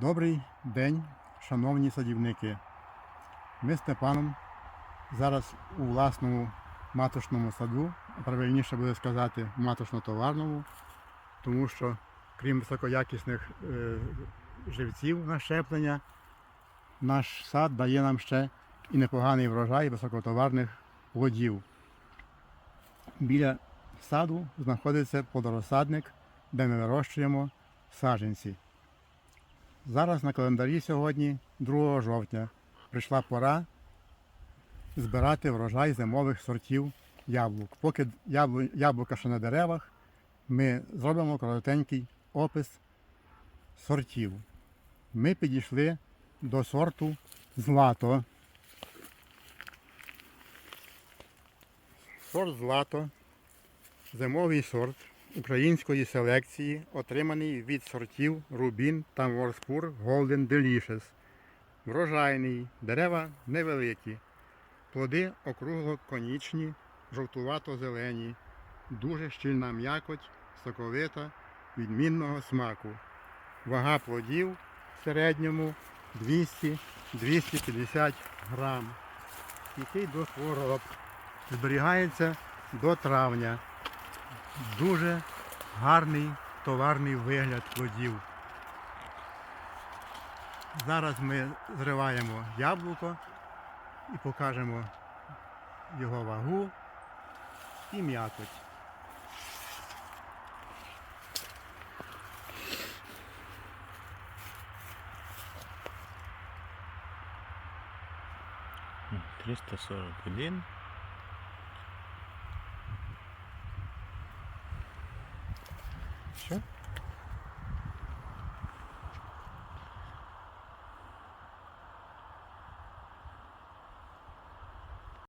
Добрий день, шановні садівники. Ми з Степаном зараз у власному маточному саду, правильніше буде сказати маточно-товарному, тому що крім високоякісних е, живців на щеплення, наш сад дає нам ще і непоганий врожай високотоварних плодів. Біля саду знаходиться плодорозсадник, де ми вирощуємо саджанці. Зараз на календарі сьогодні 2 жовтня прийшла пора збирати врожай зимових сортів яблук. Поки яблука ще на деревах, ми зробимо коротенький опис сортів. Ми підійшли до сорту злато. Сорт злато зимовий сорт української селекції, отриманий від сортів Рубін та Ворспур Golden Delicious. Врожайний, дерева невеликі, плоди округло-конічні, жовтувато-зелені, дуже щільна м'якоть, соковита, відмінного смаку. Вага плодів в середньому 200-250 грам. Який до хвороб. Зберігається до травня. Дуже гарний товарний вигляд плодів. Зараз ми зриваємо яблуко і покажемо його вагу і м'якоть. М, 341